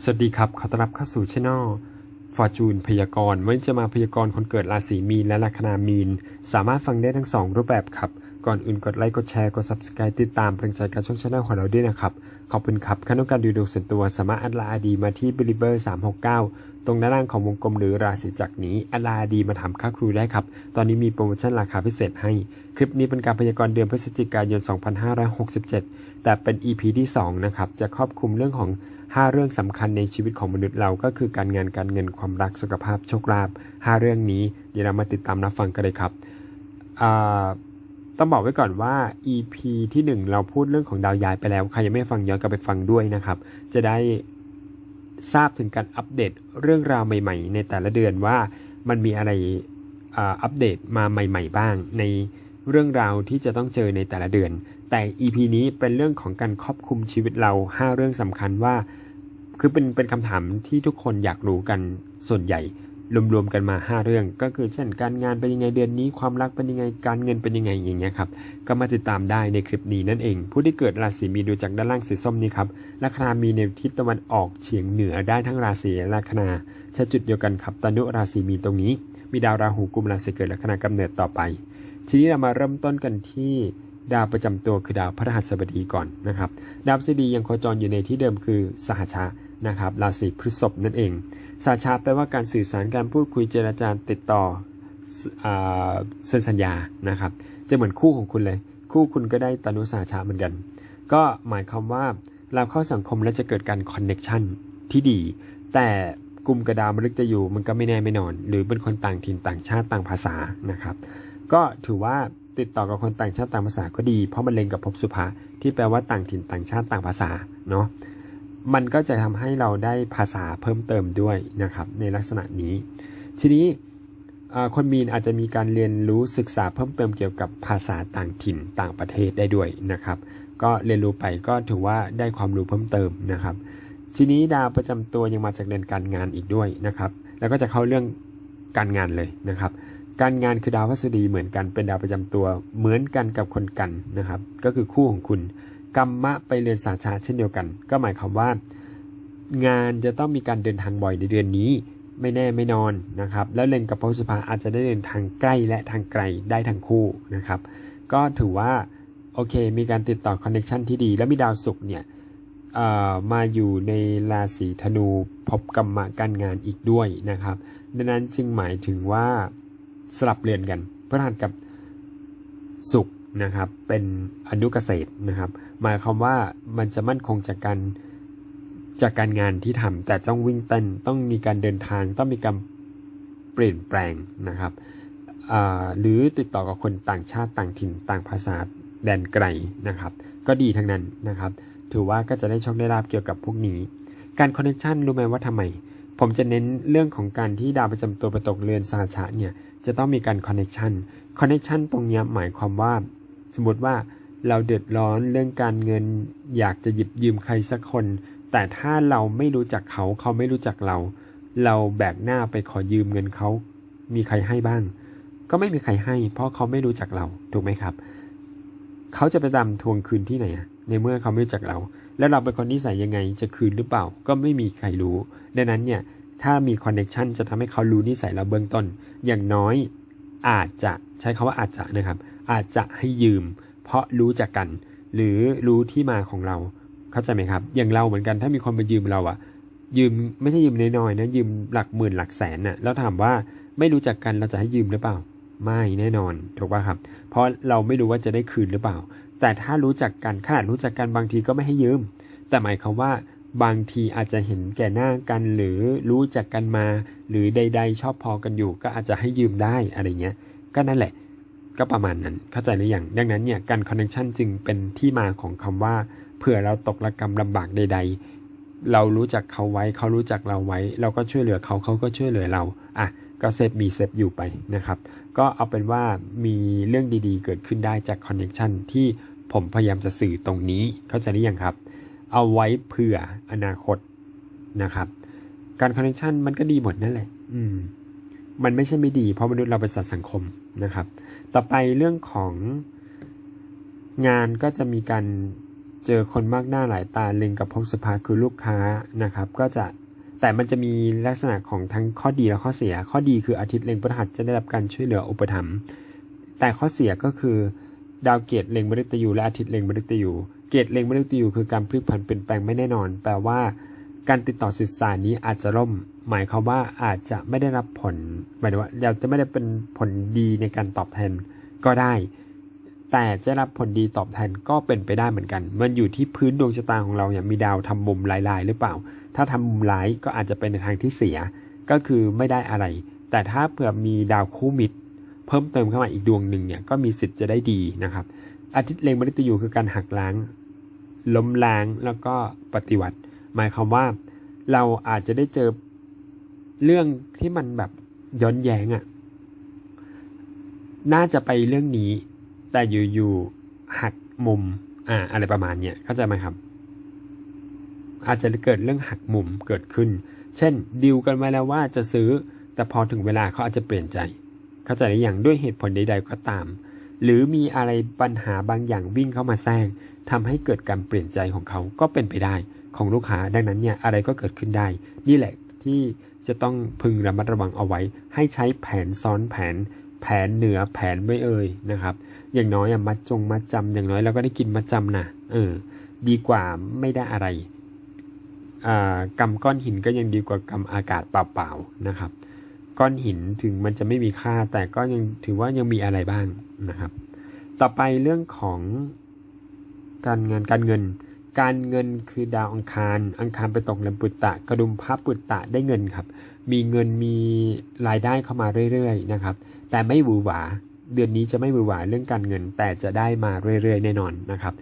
สวัสดีครับ ขอต้อนรับเข้าสู่ช่องฟอร์จูนพยากรณ์วันจะมาพยากรณ์คนเกิดราศีมีนและลัคนามีน สามารถฟังได้ทั้งสองรูปแบบครับ ก่อนอื่นกดไลค์กดแชร์กด subscribe ติดตามเป็นกำลังใจการช่องช่องของเราด้วยนะครับ ขอบคุณครับขั้นต้องการดูดวงส่วนตัวสามารถอัดลาดีมาที่ b e l i b e r 369 ตรงด้านล่างของวงกลมหรือราศีจักรนี้อลาดีมาทำค่าครูได้ครับ ตอนนี้มีโปรโมชั่นราคาพิเศษให้ คลิปนี้เป็นการพยากรณ์เดือนพฤศจิกายน 2567 แต่เป็น EP ที่ 2 นะครับ จะครอบคลุมเรื่องของ 5 เรื่องสำคัญในชีวิตของมนุษย์เราก็คือการงานการเงินความรักสุขภาพโชคลาภ5เรื่องนี้เดี๋ยวเรามาติดตามรับฟังกันเลยครับต้องบอกไว้ก่อนว่า EP ที่ 1 เราพูดเรื่องของดาวย้ายไปแล้ว ใครยังไม่ฟังย้อนกลับไปฟังด้วยนะครับ จะได้ ทราบถึงการอัปเดตเรื่องราวใหม่ๆ ในแต่ละเดือนว่ามันมีอะไรอัปเดตมาใหม่ ๆ บ้าง ในเรื่องราวที่จะต้องเจอในแต่ละเดือน แต่ EP นี้เป็นเรื่องของการครอบคลุมชีวิตเรา 5 เรื่องสำคัญว่า คือเป็นเป็นคำถามที่ทุกคนอยากรู้กันส่วนใหญ่ รวมๆกันมา 5 เรื่อง ก็คือเช่นการงานเป็นยังไงเดือนนี้ความรักเป็นยังไงการเงินเป็นยังไงอย่างเงี้ยครับก็มาติดตามได้ในคลิปนี้นั่นเอง ผู้ที่เกิดราศีมีนดูจากด้านล่างสีส้มนี้ครับลัคนามีในทิศตะวันออกเฉียงเหนือได้ทั้งราศีและลัคนาใช้จุดเดียวกันครับตนุราศีมีนตรงนี้ มีดาวราหูกุมราศีเกิดลัคนากำเนิดต่อไป ทีนี้เรามาเริ่มต้นกันที่ดาวประจำตัวคือดาวพฤหัสบดีก่อนนะครับ ดาวพฤหัสบดียังโคจรอยู่ในที่เดิมคือสหชะ นะครับราศีพฤษภนั่นเองสหชะแปลว่าการสื่อสารการพูดคุยเจรจาติดต่อเซ็นสัญญานะครับ จะเหมือนคู่ของคุณเลย คู่คุณก็ได้ตนุสหชะเหมือนกัน ก็หมายความว่าเราเข้าสังคมแล้วจะเกิดการคอนเน็ชันที่ดี แต่กลุ่มกระดาวมฤตยูมันก็ไม่แน่ไม่นอน หรือเป็นคนต่างถิ่นต่างชาติต่างภาษานะครับ ก็ถือว่าติดต่อกับคนต่างชาติต่างภาษาก็ดี เพราะมันเล็งกับภพสุภาที่แปลว่าต่างถิ่นต่างชาติต่างภาษาเนาะ มันก็จะทำให้เราได้ภาษาเพิ่มเติมด้วยนะครับ ในลักษณะนี้ ทีนี้คนมีนอาจจะมีการเรียนรู้ศึกษาเพิ่มเติมเกี่ยวกับภาษาต่างถิ่นต่างประเทศได้ด้วยนะครับ ก็เรียนรู้ไปก็ถือว่าได้ความรู้เพิ่มเติมนะครับ ทีนี้ดาวประจำตัวยังมาจากเรือนการงานอีกด้วยนะครับ แล้วก็จะเข้าเรื่องการงานเลยนะครับ การงานคือดาวพฤหัสบดีเหมือนกันเป็นดาวประจำตัวเหมือนกันกับคนกันนะครับ ก็คือคู่ของคุณ กรรมะไปเรือนสาชาเช่นเดียวกัน ก็หมายความว่า งานจะต้องมีการเดินทางบ่อยในเดือนนี้ ไม่แน่ไม่นอนนะครับ แล้วเลนกับพระสุภาอาจจะได้เดินทางใกล้และทางไกลได้ทั้งคู่นะครับ ก็ถือว่าโอเค มีการติดต่อคอนเน t ชันที่ดี แล้วมีดาวศุกร์เนี่ยมาอยู่ในราศีธนูพบกรรมะการงานอีกด้วยนะครับ ดังนั้นจึงหมายถึงว่าสลับเรือนกันพระหัสกับศุกร์ นะครับ เป็นอนุเกษตรนะครับ หมายความว่ามันจะมั่นคงจากการจากการงานที่ทำแต่ต้องวิ่งเต้นต้องมีการเดินทางต้องมีการเปลี่ยนแปลงนะครับหรือติดต่อกับคนต่างชาติต่างถิ่นต่างภาษาแดนไกลนะครับ ก็ดีทั้งนั้นนะครับ ถือว่าก็จะได้โชคได้ลาบเกี่ยวกับพวกนี้ การคอนเนคชันรู้ไหมว่าทำไม ผมจะเน้นเรื่องของการที่ดาวประจำตัวประตกเรือนสาชะเนี่ยจะต้องมีการคอนเนคชันคอนเนคชันตรงนี้หมายความว่า สมมติว่าเราเดือดร้อนเรื่องการเงินอยากจะหยิบยืมใครสักคน แต่ถ้าเราไม่รู้จักเขาเขาไม่รู้จักเรา เราแบกหน้าไปขอยืมเงินเขา มีใครให้บ้าง ก็ไม่มีใครให้ เพราะเขาไม่รู้จักเราถูกไหมครับ เขาจะไปตามทวงคืนที่ไหนในเมื่อเขาไม่รู้จักเรา แล้วเราเป็นคนนิสัยยังไงจะคืนหรือเปล่า ก็ไม่มีใครรู้ดังนั้นเนี่ยถ้ามีคอนเน็ชันจะทำให้เขารู้นิสัยเราเบื้องต้น อย่างน้อยอาจจะใช้คาว่าอาจจะนะครับ อาจจะให้ยืม เพราะรู้จักกัน หรือรู้ที่มาของเรา เข้าใจไหมครับ อย่างเราเหมือนกันถ้ามีคนมายืมเราอะยืมไม่ใช่ยืมน้อยๆนะยืมหลักหมื่นหลักแสนน่ะแล้วถามว่าไม่รู้จักกันเราจะให้ยืมหรือเปล่า ไม่แน่นอนถูกป่ะครับ เพราะเราไม่รู้ว่าจะได้คืนหรือเปล่า แต่ถ้ารู้จักกันขนาดรู้จักกันบางทีก็ไม่ให้ยืม แต่หมายความว่าบางทีอาจจะเห็นแก่หน้ากันหรือรู้จักกันมา หรือใด ๆ ชอบพอกันอยู่ ก็อาจจะให้ยืมได้อะไรเงี้ย ก็นั่นแหละ ก็ประมาณนั้นเข้าใจหรือยังดังนั้นเนี่ยการคอนเนคชันจึงเป็นที่มาของคำว่าเผื่อเราตกระกรรมลำบากใด ๆ เรารู้จักเขาไว้เขารู้จักเราไว้ เราก็ช่วยเหลือเขาเขาก็ช่วยเหลือเราอะก็เซฟมีเซฟอยู่ไปนะครับ ก็เอาเป็นว่ามีเรื่องดีๆ เกิดขึ้นได้จากคอนเนคชันที่ผมพยายามจะสื่อตรงนี้เข้าใจหรือยังครับ เอาไว้เผื่ออนาคตนะครับ การคอนเนคชันมันก็ดีหมดนั่นแหละ อืม มันไม่ใช่ไม่ดีเพราะมนุษย์เราเป็นสัตว์สังคมนะครับ ต่อไปเรื่องของงานก็จะมีการเจอคนมากหน้าหลายตาเล็งกับพบสภาคือลูกค้านะครับ ก็จะแต่มันจะมีลักษณะของทั้งข้อดีและข้อเสีย ข้อดีคืออาทิตย์เล็งพฤหัสจะได้รับการช่วยเหลืออุปถัมภ์แต่ข้อเสียก็คือดาวเกตเล็งมฤตยูและอาทิตย์เล็งมฤตยูเกตเล็งมฤตยูคือการพลิกผันเปลี่ยนแปลงไม่แน่นอน แปลว่า การติดต่อสื่อสารนี้อาจจะล่ม หมายความว่าอาจจะไม่ได้รับผลหมายถึงว่าเราจะไม่ได้เป็นผลดีในการตอบแทนก็ได้ แต่จะรับผลดีตอบแทนก็เป็นไปได้เหมือนกัน มันอยู่ที่พื้นดวงชะตาของเราเนี่ยมีดาวทำมุมลายๆหรือเปล่า ถ้าทำมุมร้ายก็อาจจะเป็นในทางที่เสีย ก็คือไม่ได้อะไร แต่ถ้าเผื่อมีดาวคู่มิตร เพิ่มเติมเข้ามาอีกดวงหนึ่งเนี่ยก็มีสิทธิ์จะได้ดีนะครับ อาทิตย์เล็งมฤตยูคือการหักล้าง ล้มล้างแล้วก็ปฏิวัติ หมายความว่าเราอาจจะได้เจอ เรื่องที่มันแบบย้อนแย้งอะ่ะ น่าจะไปเรื่องนี้ แต่อยู่ๆหักมุม อ่า อะไรประมาณเนี้ยเข้าใจไหมครับ อาจจะเกิดเรื่องหักมุมเกิดขึ้น เช่นดิวกันไว้แล้วว่าจะซื้อ แต่พอถึงเวลาเขาอาจจะเปลี่ยนใจ เข้าใจหรือยังด้วยเหตุผลใด ๆ ก็ตาม หรือมีอะไรปัญหาบางอย่างวิ่งเข้ามาแทรกทำให้เกิดการเปลี่ยนใจของเขาก็เป็นไปได้ของลูกค้าดังนั้นเนี่ยอะไรก็เกิดขึ้นได้ นี่แหละที่ จะต้องพึงระมัดระวังเอาไว้ ให้ใช้แผนซ้อนแผน แผนเหนือแผนไม่เอ่ยนะครับ อย่างน้อยอะมัดจงมัดจำอย่างน้อยเราก็ได้กินมัดจำนะเออดีกว่าไม่ได้อะไรกำก้อนหินก็ยังดีกว่ากำอากาศเปล่าๆนะครับ ก้อนหินถึงมันจะไม่มีค่า แต่ก็ยังถือว่ายังมีอะไรบ้างนะครับ ต่อไปเรื่องของการงานการเงิน การเงินคือดาวอังคาร อังคารไปตกลำปุตตะ กระดุมพระปุตตะได้เงินครับ มีเงินมีรายได้เข้ามาเรื่อยๆนะครับ แต่ไม่หวือหวา เดือนนี้จะไม่หวือหวาเรื่องการเงิน แต่จะได้มาเรื่อยๆ แน่นอนนะครับ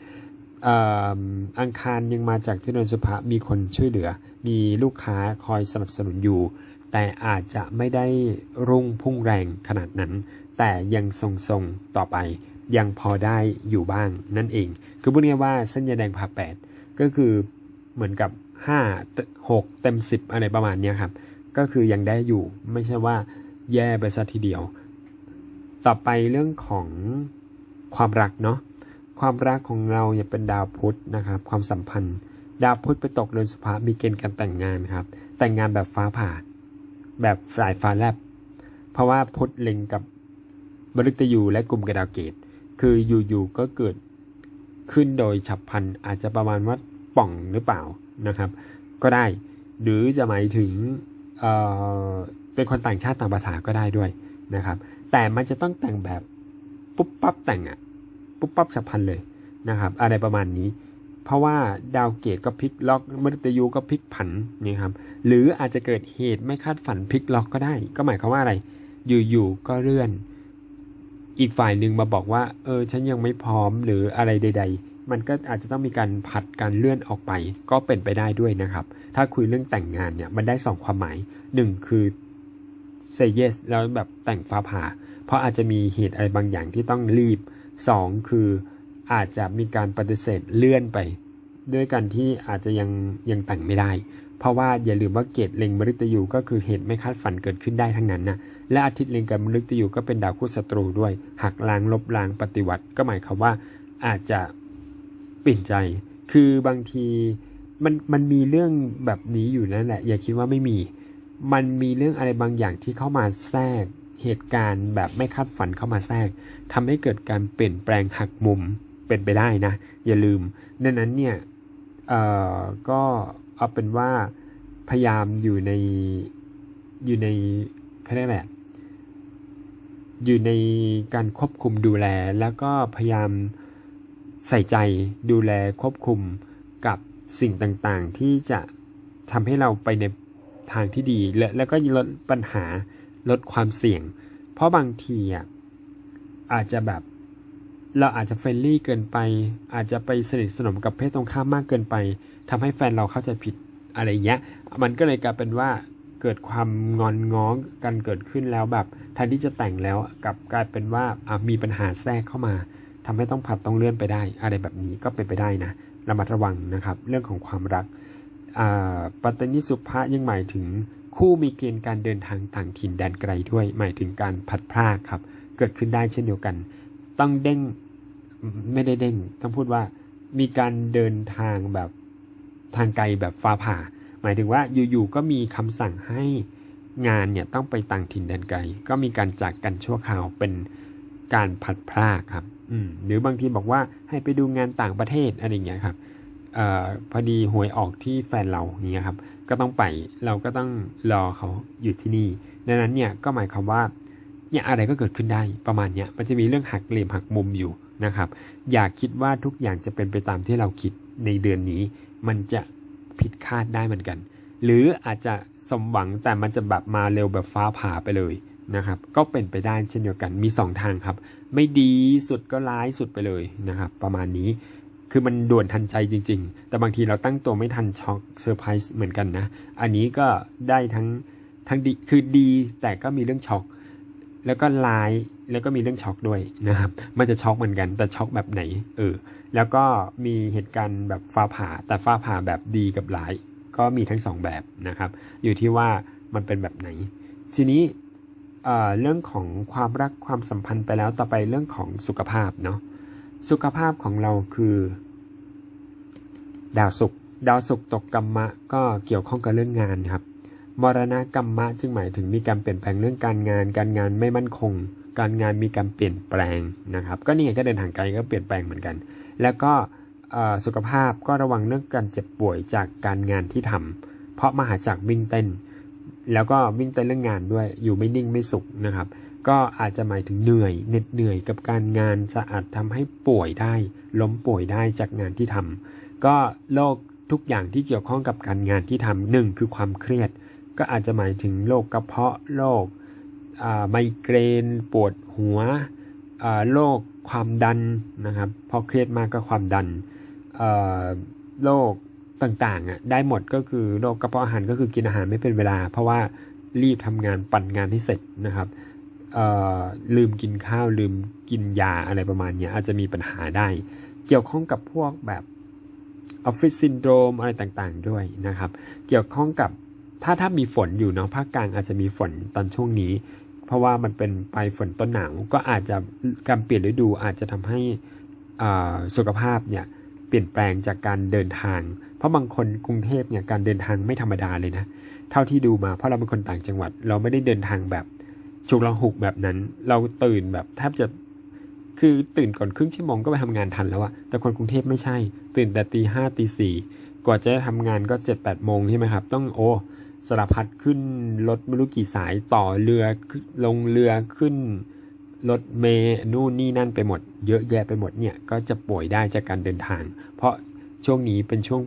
อังคารยังมาจากที่เดือนสุภะมีคนช่วยเหลือ มีลูกค้าคอยสนับสนุนอยู่ แต่อาจจะไม่ได้รุ่งพุ่งแรงขนาดนั้น แต่ยังทรงๆต่อไป ยังพอได้อยู่บ้างนั่นเอง คือพูดง่ายว่าเส้นยาแดงผ่าแปดก็คือเหมือนกับห้าหกเต็มสิบอะไรประมาณนี้ครับ ก็คือยังได้อยู่ไม่ใช่ว่าแย่ไปซะทีเดียว ต่อไปเรื่องของความรักเนาะความรักของเราเนี่ยเป็นดาวพุธนะครับ ความสัมพันธ์ ดาวพุธไปตกเรือนสุภามีเกณฑ์การแต่งงานครับ แต่งงานแบบฟ้าผ่า แบบสายฟ้าแลบ เพราะว่าพุธเล็งกับมฤตยูและกลุ่มกระดาวเกต คืออยู่ๆก็เกิดขึ้นโดยฉับพลันอาจจะประมาณว่าป่องหรือเปล่านะครับ ก็ได้ หรือจะหมายถึงเเป็นคนต่างชาติต่างภาษาก็ได้ด้วยนะครับ แต่มันจะต้องแต่งแบบปุ๊บปั๊บแต่งอะปุ๊บปั๊บฉับพลันเลยนะครับ อะไรประมาณนี้ เพราะว่าดาวเกตก็พลิกล็อกมฤตยูก็พลิกผันนี่ครับ หรืออาจจะเกิดเหตุไม่คาดฝันพลิกล็อกก็ได้ ก็หมายความว่าอะไร อยู่ๆก็เลื่อน อีกฝ่ายหนึ่งมาบอกว่า เออ ฉันยังไม่พร้อมหรืออะไรใด ๆ มันก็อาจจะต้องมีการผัดการเลื่อนออกไป ก็เป็นไปได้ด้วยนะครับ ถ้าคุยเรื่องแต่งงานเนี่ยมันได้สองความหมายหนึ่งคือ say yes แล้วแบบแต่งฟ้าผ่า เพราะอาจจะมีเหตุอะไรบางอย่างที่ต้องรีบสองคืออาจจะมีการปฏิเสธเลื่อนไป ด้วยกันที่อาจจะยังยังแต่งไม่ได้ เพราะว่าอย่าลืมว่าเกตเล็งมฤตยูก็คือเหตุไม่คาดฝันเกิดขึ้นได้ทั้งนั้นนะและอาทิตย์เล็งกับมฤตยูก็เป็นดาวคู่ศัตรูด้วยหักล้างลบล้างปฏิวัติ ก็หมายความว่าอาจจะเปลี่ยนใจ คือบางทีมันมันมีเรื่องแบบนี้อยู่นั่นแหละ อย่าคิดว่าไม่มี มันมีเรื่องอะไรบางอย่างที่เข้ามาแทรก เหตุการณ์แบบไม่คาดฝันเข้ามาแทรกทำให้เกิดการเปลี่ยนแปลงหักมุมเป็นไปได้นะ อย่าลืมดังนั้นเนี่ยเอ่อก็ เอาเป็นว่าพยายามอยู่ในอยู่ในเขาเรียกอะไรอะอยู่ในการควบคุมดูแล แล้วก็พยายามใส่ใจดูแลควบคุมกับสิ่งต่างๆ ที่จะทำให้เราไปในทางที่ดี และแล้วก็ลดปัญหาลดความเสี่ยง เพราะบางทีอะอาจจะแบบ เราอาจจะเฟรนลี่เกินไป อาจจะไปสนิทสนมกับเพศตรงข้ามมากเกินไปทำให้แฟนเราเข้าใจผิดอะไรเงี้ย มันก็เลยกลายเป็นว่าเกิดความงอนง้อกันเกิดขึ้นแล้วแบบแทนที่จะแต่งแล้วกับกลายเป็นว่ามีปัญหาแทรกเข้ามาทำให้ต้องผัดต้องเลื่อนไปได้ อะไรแบบนี้ก็เป็นไปได้นะระมัดระวังนะครับ เรื่องของความรักปัตตนิสุภะยังหมายถึงคู่มีเกณฑ์การเดินทางต่างถิ่นแดนไกลด้วย หมายถึงการพัดพรากครับ เกิดขึ้นได้เช่นเดียวกัน ต้องเด้ง ไม่ได้เด้ง ต้องพูดว่ามีการเดินทางแบบทางไกลแบบฟ้าผ่า หมายถึงว่าอยู่ๆก็มีคำสั่งให้งานเนี่ยต้องไปต่างถิ่นแดนไกล ก็มีการจากกันชั่วคราวเป็นการพัดพรากครับอืมหรือบางทีบอกว่าให้ไปดูงานต่างประเทศอะไรอย่างเงี้ยครับเอ่อพอดีหวยออกที่แฟนเราอย่างเงี้ยครับ ก็ต้องไปเราก็ต้องรอเขาอยู่ที่นี่ดังนั้นเนี่ยก็หมายความว่า เนี่ยอะไรก็เกิดขึ้นได้ประมาณเนี้ยมันจะมีเรื่องหักเหลี่ยมหักมุมอยู่นะครับ อย่าคิดว่าทุกอย่างจะเป็นไปตามที่เราคิดในเดือนนี้ มันจะผิดคาดได้เหมือนกัน หรืออาจจะสมหวังแต่มันจะแบบมาเร็วแบบฟ้าผ่าไปเลยนะครับ ก็เป็นไปได้เช่นเดียวกันมีสองทางครับ ไม่ดีสุดก็ร้ายสุดไปเลยนะครับ ประมาณนี้คือมันด่วนทันใจจริง ๆ แต่บางทีเราตั้งตัวไม่ทันช็อกเซอร์ไพรส์เหมือนกันนะ อันนี้ก็ได้ทั้งทั้งดีคือดีแต่ก็มีเรื่องช็อก แล้วก็ร้ายแล้วก็มีเรื่องช็อกด้วยนะครับ มันจะช็อกเหมือนกัน แต่ช็อกแบบไหน เออ แล้วก็มีเหตุการณ์แบบฟ้าผ่า แต่ฟ้าผ่าแบบดีกับร้าย ก็มีทั้งสองแบบนะครับ อยู่ที่ว่ามันเป็นแบบไหน ทีนี้เอ่อเรื่องของความรักความสัมพันธ์ไปแล้วต่อไปเรื่องของสุขภาพเนาะ สุขภาพของเราคือ ดาวศุกร์ ดาวศุกร์ตกกรรมะ ก็เกี่ยวข้องกับเรื่องงานครับ มรณะกรรมะจึงหมายถึงมีการเปลี่ยนแปลงเรื่องการงาน การงานไม่มั่นคง การงานมีการเปลี่ยนแปลงนะครับ ก็นี่ไงก็เดินทางไกลก็เปลี่ยนแปลงเหมือนกัน แล้วก็สุขภาพก็ระวังเรื่องการเจ็บป่วยจากการงานที่ทำเพราะมาหาจากวิ่งเต้น แล้วก็วิ่งเต้นเรื่องงานด้วย อยู่ไม่นิ่งไม่สุขนะครับ ก็อาจจะหมายถึงเหนื่อยเหน็ดเหนื่อยกับการงานจะอาจทำให้ป่วยได้ ล้มป่วยได้จากงานที่ทำก็โรคทุกอย่างที่เกี่ยวข้องกับการงานที่ทำหนึ่งคือความเครียด ก็อาจจะหมายถึงโรคกระเพาะโรคไมเกรน ปวดหัวโรคความดันนะครับพอเครียดมากก็ความดันโรคต่างๆอะได้หมดก็คือโรคกระเพาะอาหารก็คือกินอาหารไม่เป็นเวลา เพราะว่ารีบทำงานปั่นงานให้เสร็จนะครับลืมกินข้าวลืมกินยาอะไรประมาณนี้อาจจะมีปัญหาได้ เกี่ยวข้องกับพวกแบบออฟฟิศซินโดรมอะไรต่างๆด้วยนะครับ เกี่ยวข้องกับ ถ้าถ้ามีฝนอยู่เนาะภาคกลางอาจจะมีฝนตอนช่วงนี้ เพราะว่ามันเป็นปลายฝนต้นหนาวก็อาจจะการเปลี่ยนฤดูอาจจะทำให้อ่าสุขภาพเนี่ยเปลี่ยนแปลงจากการเดินทาง เพราะบางคนกรุงเทพเนี่ยการเดินทางไม่ธรรมดาเลยนะ เท่าที่ดูมาเพราะเราเป็นคนต่างจังหวัด เราไม่ได้เดินทางแบบฉุกละหุกแบบนั้น เราตื่นแบบแทบจะคือตื่นก่อนครึ่งชั่วโมงก็ไปทำงานทันแล้วอะแต่คนกรุงเทพไม่ใช่ ตื่นแต่ตีห้าตีสี่กว่าจะได้ทำงานก็เจ็ดแปดโมงใช่ไหมครับ ต้องโอ้ สารพัดขึ้นรถไม่รู้กี่สายต่อเรือลงเรือขึ้นรถเมล์นู่นนี่นั่นไปหมด เยอะแยะไปหมดเนี่ยก็จะป่วยได้จากการเดินทาง เพราะช่วงนี้เป็นช่วง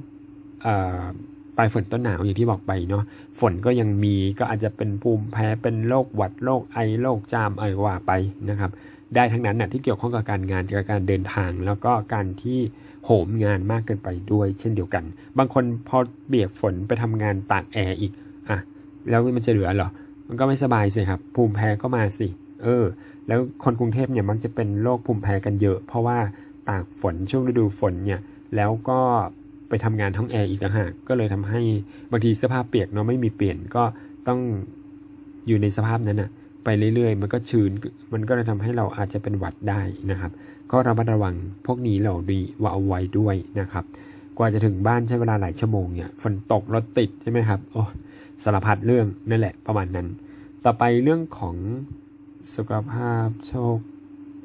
ปลายฝนต้นหนาวอย่างที่บอกไปเนาะฝนก็ยังมีก็อาจจะเป็นภูมิแพ้เป็นโรคหวัดโรคไอโรคจามอะไรว่าไปนะครับ ได้ทั้งนั้นนะที่เกี่ยวข้องกับการงานกับการเดินทาง แล้วก็การที่โหมงานมากเกินไปด้วย เช่นเดียวกัน บางคนพอเบียกฝนไปทำงานตากแอร์อีก แล้วมันจะเหลือเหรอ มันก็ไม่สบายสิครับ ภูมิแพ้ก็มาสิ เออ แล้วคนกรุงเทพเนี่ยมักจะเป็นโรคภูมิแพ้กันเยอะ เพราะว่าตากฝนช่วงฤดูฝนเนี่ย แล้วก็ไปทำงานท้องแอร์อีกต่างหาก ก็เลยทำให้บางทีเสื้อผ้าเปียกเนาะไม่มีเปลี่ยนก็ต้องอยู่ในสภาพนั้นอะไปเรื่อยๆ มันก็ชื้น มันก็เลยทำให้เราอาจจะเป็นหวัดได้นะครับ ก็ระมัดระวังพวกนี้เราดีว่าเอาไว้ด้วยนะครับ กว่าจะถึงบ้านใช้เวลาหลายชั่วโมงเนี่ยฝนตกรถติดใช่ไหมครับโอ้สารพัดเรื่องนั่นแหละประมาณนั้น ต่อไปเรื่องของสุขภาพโชค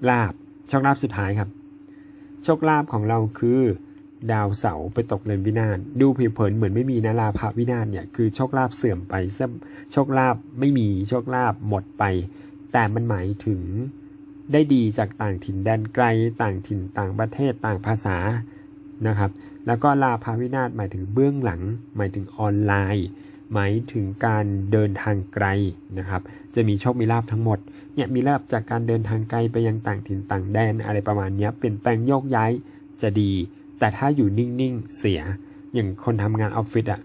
ลาบโชคลาบสุดท้ายครับ โชคลาภของเราคือดาวเสาร์ไปตกเรือนวินาศดูผิวเผินเหมือนไม่มีนะลาภวินาศเนี่ยคือโชคลาภเสื่อมไปเสื่อมโชคลาภไม่มีโชคลาภหมดไป แต่มันหมายถึงได้ดีจากต่างถิ่นแดนไกล ต่างถิ่นต่างประเทศต่างภาษา นะครับ แล้วก็ลาภวินาศหมายถึงเบื้องหลัง หมายถึงออนไลน์ หมายถึงการเดินทางไกลนะครับ จะมีโชคมีลาภทั้งหมด เนี่ยมีลาภจากการเดินทางไกลไปยังต่างถิ่นต่างแดนอะไรประมาณนี้เปลี่ยนแปลงโยกย้ายจะดี แต่ถ้าอยู่นิ่งๆเสีย อย่างคนทำงานออฟฟิศอะ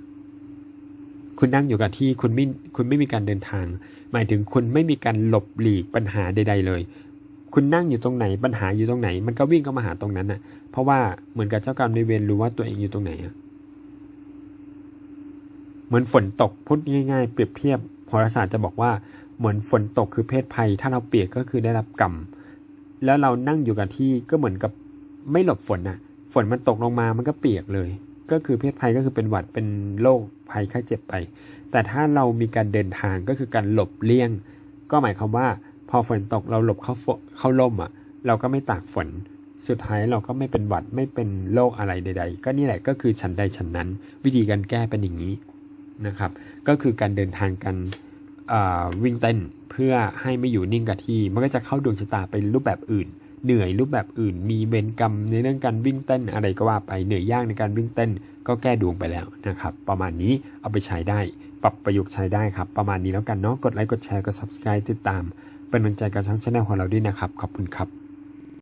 คุณนั่งอยู่กับที่คุณไม่คุณไม่มีการเดินทาง หมายถึงคุณไม่มีการหลบหลีกปัญหาใด ๆ เลย คุณนั่งอยู่ตรงไหนปัญหาอยู่ตรงไหน มันก็วิ่งเข้ามาหาตรงนั้นอะเพราะว่าเหมือนกับเจ้ากรรมในเวรรู้ว่าตัวเองอยู่ตรงไหนเหมือนฝนตกพูดง่ายๆ เปรียบเทียบโหราศาสตร์จะบอกว่าเหมือนฝนตกคือเพศภัย ถ้าเราเปียกก็คือได้รับกรรมแล้วเรานั่งอยู่กับที่ก็เหมือนกับไม่หลบฝนน่ะ ฝนมันตกลงมามันก็เปียกเลย ก็คือเพศภัยก็คือเป็นหวัดเป็นโรคภัยไข้เจ็บไป แต่ถ้าเรามีการเดินทางก็คือการหลบเลี่ยง ก็หมายความว่า อฝนตกเราหลบเข้าเข้าร่มอะ เราก็ไม่ตากฝน สุดท้ายเราก็ไม่เป็นหวัดไม่เป็นโรคอะไรใด ๆ ก็นี่แหละก็คือฉันใดฉันนั้น วิธีการแก้เป็นอย่างนี้นะครับ ก็คือการเดินทางกันวิ่งเต้นเพื่อให้ไม่อยู่นิ่งกับที่ มันก็จะเข้าดวงชะตาเป็นรูปแบบอื่น เหนื่อยรูปแบบอื่น มีเวรกรรมในเรื่องการวิ่งเต้นอะไรก็ว่าไปเหนื่อยยากในการวิ่งเต้น ก็แก้ดวงไปแล้วนะครับ ประมาณนี้เอาไปใช้ได้ ปรับประยุกต์ใช้ได้ครับ ประมาณนี้แล้วกันเนาะกดไลค์กดแชร์กด subscribe ติดตาม เป็นกำลังใจกับช่องชาแนลของเราด้วยนะครับ ขอบคุณครับ